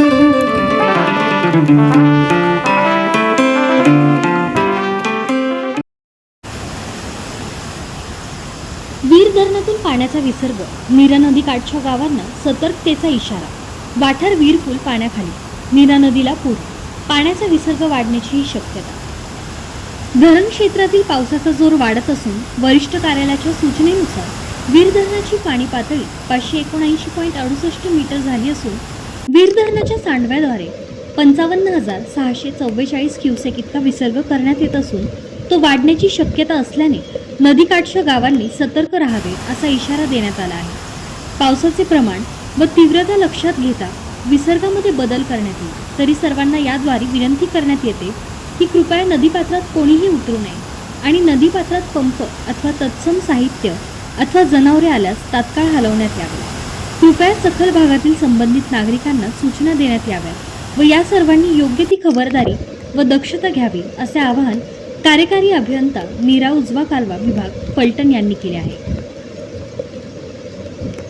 वीर धरणातून पाण्याचा विसर्ग. नीरा नदी काठच्या गावांना सतर्कतेचा इशारा. वाठार वीर पूल पाण्याखाली. नीरा नदीला पूर. पाण्याचा विसर्ग वाढण्याचीही शक्यता. धरण क्षेत्रातील पावसाचा जोर वाढत असून वरिष्ठ कार्यालयाच्या सूचनेनुसार वीर धरणाची पाणी पातळी पाचशे एकोणऐंशी पॉईंट अडुसष्ट मीटर झाली असून वीर धरणाच्या सांडव्याद्वारे पंचावन्न हजार सहाशे चव्वेचाळीस क्युसेक इतका विसर्ग करण्यात येत असून तो वाढण्याची शक्यता असल्याने नदीकाठच्या गावांनी सतर्क राहावे असा इशारा देण्यात आला आहे. पावसाचे प्रमाण व तीव्रता लक्षात घेता विसर्गामध्ये बदल करण्यात येईल तरी सर्वांना याद्वारे विनंती करण्यात येते की कृपया नदीपात्रात कोणीही उतरू नये आणि नदीपात्रात पंप अथवा तत्सम साहित्य अथवा जनावरे आल्यास तात्काळ हलवण्यात यावे. कृपया सखल भागातील संबंधित नागरिकांना सूचना देण्यात याव्यात व या सर्वांनी योग्य ती खबरदारी व दक्षता घ्यावी असे आवाहन कार्यकारी अभियंता नीरा उजवा कालवा विभाग फलटण यांनी केले आहे.